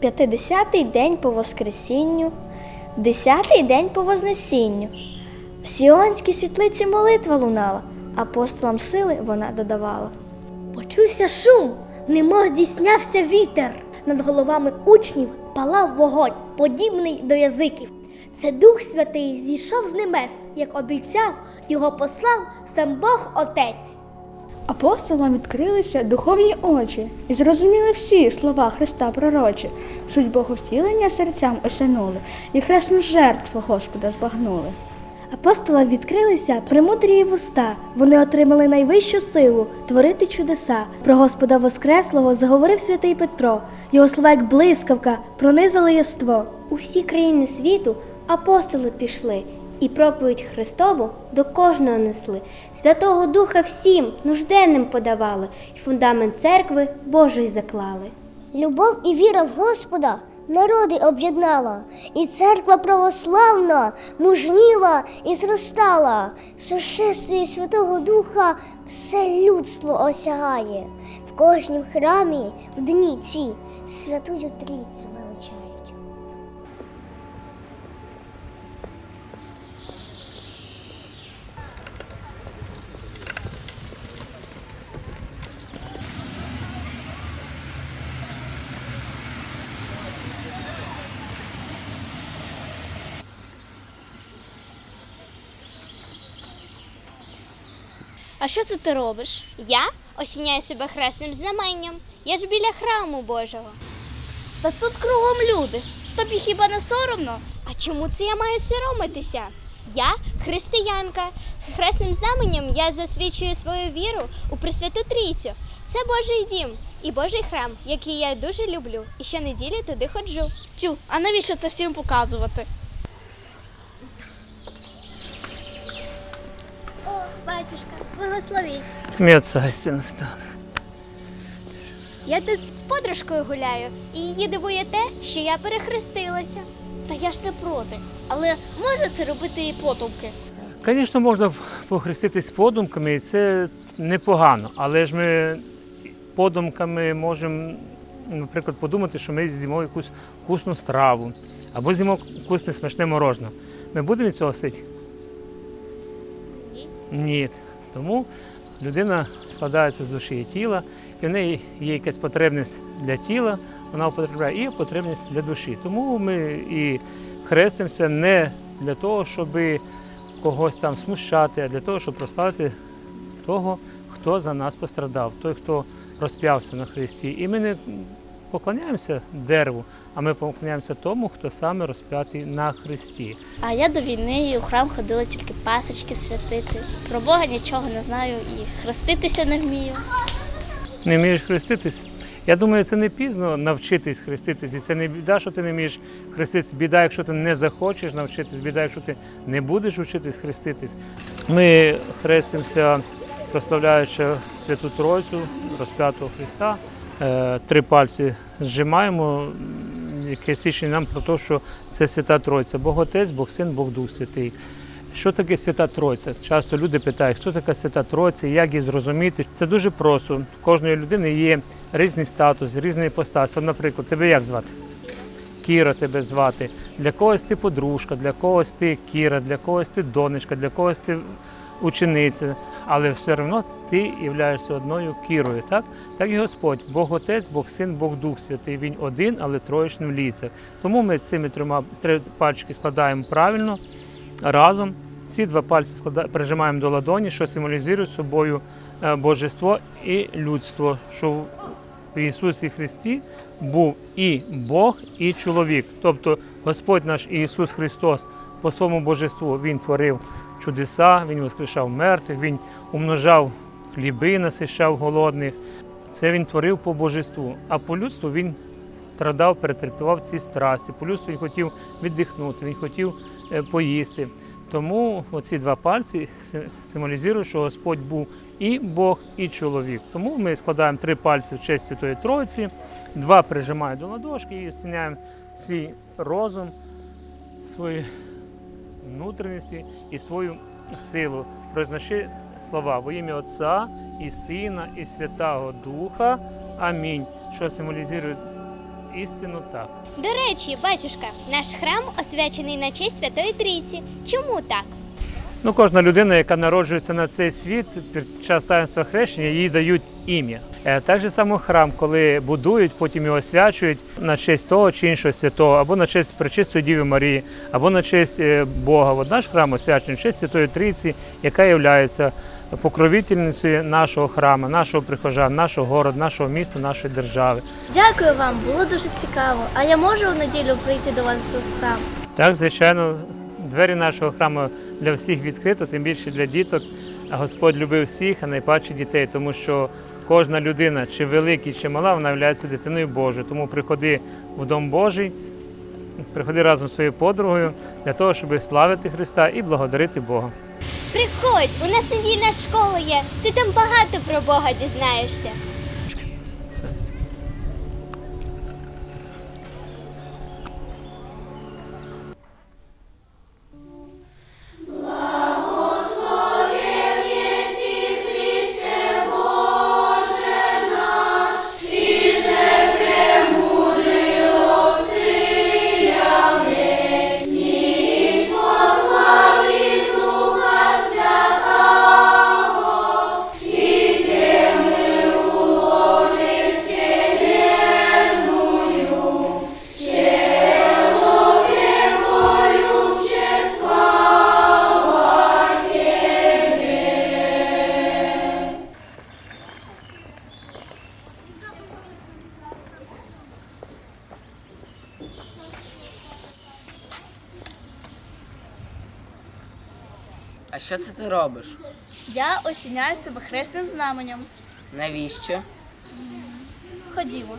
П'ятидесятий день по Воскресінню, десятий день по Вознесінню. В Сіонській світлиці молитва лунала, апостолам сили вона додавала. Почувся шум, немов здійснявся вітер. Над головами учнів палав вогонь, подібний до язиків. Це Дух Святий зійшов з небес, як обіцяв, його послав сам Бог Отець. Апостолам відкрилися духовні очі і зрозуміли всі слова Христа пророчі. Суть Боговтілення серцям осянули і хресну жертву Господа збагнули. Апостолам відкрилися премудрі вуста. Вони отримали найвищу силу творити чудеса. Про Господа Воскреслого заговорив святий Петро. Його слова, як блискавка, пронизали єство. У всі країни світу апостоли пішли і проповідь Христову до кожного несли. Святого Духа всім нужденним подавали, і фундамент церкви Божий заклали. Любов і віра в Господа народи об'єднала, і церква православна мужніла і зростала. Сошествие Святого Духа все людство осягає. В кожнім храмі в дні ці святую трійцю А що це ти робиш? Я осіняю себе хресним знаменням. Я ж біля храму Божого. Та тут кругом люди. Тобі хіба не соромно? А чому це я маю соромитися? Я християнка. Хресним знаменням я засвідчую свою віру у Пресвяту Трійцю. Це Божий дім і Божий храм, який я дуже люблю. І щонеділі туди ходжу. Тю, а навіщо це всім показувати? Батюшка, благословіть. Ім'я царстві настане. Я тут з подружкою гуляю, і її дивує те, що я перехрестилася. Та я ж не проти. Але можна це робити і потомки? Звісно, можна похреститись подумками, і це непогано, але ж ми подумками можемо, наприклад, подумати, що ми з'їмо якусь вкусну страву або з'їмо вкусне смачне морожене. Ми будемо від цього сити? Ні. Тому людина складається з душі і тіла, і в неї є якась потребність для тіла, вона потребляє і потребність для душі. Тому ми і хрестимося не для того, щоб когось там смущати, а для того, щоб прославити того, хто за нас пострадав, той, хто розп'явся на Христі. І ми не поклоняємося дереву, а ми поклоняємося тому, хто саме розп'ятий на Христі. А я до війни у храм ходила тільки пасочки святити. Про Бога нічого не знаю і хреститися не вмію. Не вмієш хреститись? Я думаю, це не пізно навчитись хреститись. І це не біда, що ти не вмієш хреститись. Біда, якщо ти не захочеш навчитись, біда, якщо ти не будеш вчитись хреститись. Ми хрестимося, прославляючи Святу Тройцю, розп'ятого Христа. Е, Три пальці зжимаємо, яке свідчить нам про те, що це Свята Тройця. Бог Отець, Бог Син, Бог Дух Святий. Що таке Свята Тройця? Часто люди питають, хто така Свята Тройця, як її зрозуміти. Це дуже просто. У кожної людини є різний статус, різний постать. Наприклад, тебе як звати? Кіра тебе звати. Для когось ти подружка, для когось ти Кіра, для когось ти донечка, для когось ти учениця. Але все одно ти являєшся одною кірою. Так Так і Господь, Бог Отець, Бог Син, Бог Дух Святий. Він один, але троєчним ліцях. Тому ми цими трьома три пальчики складаємо правильно разом. Ці два пальці склада- прижимаємо до ладоні, що символізує собою е, божество і людство, що в Ісусі Христі був і Бог, і чоловік. Тобто Господь наш Ісус Христос по своєму божеству Він творив чудеса, Він воскрешав мертвих, Він умножав хліби, насищав голодних. Це він творив по божеству, а по людству він страдав, перетерпівав ці страсті. По людству він хотів віддихнути, він хотів е, поїсти. Тому оці два пальці символізують, що Господь був і Бог, і чоловік. Тому ми складаємо три пальці в честь Святої Тройці, два прижимаємо до ладошки і зціняємо свій розум, свої внутрішності і свою силу. Произноши слова во ім'я Отця і Сина, і Святого Духа. Амінь. Що символізує істину так. До речі, батюшка, наш храм освячений на честь Святої Трійці. Чому так? Ну, кожна людина, яка народжується на цей світ під час таїнства хрещення, їй дають ім'я. Е, Так же само храм, коли будують, потім його освячують на честь того чи іншого святого, або на честь Пречистої Діви Марії, або на честь е, Бога. От наш храм освячений в честь Святої Трійці, яка є покровительницею нашого храму, нашого прихожан, нашого города, нашого міста, нашої держави. Дякую вам, було дуже цікаво. А я можу у неділю прийти до вас в храм? Так, звичайно, двері нашого храму для всіх відкрито, тим більше для діток. Господь любив всіх, а найпаче дітей, тому що кожна людина, чи велика, чи мала, вона є дитиною Божою. Тому приходи в Дом Божий, приходи разом зі своєю подругою для того, щоб славити Христа і благодарити Бога. Приходь, у нас недільна школа є. Ти там багато про Бога дізнаєшся. А що це ти робиш? Я осіняю себе хресним знаменем. Навіщо? Ходімо.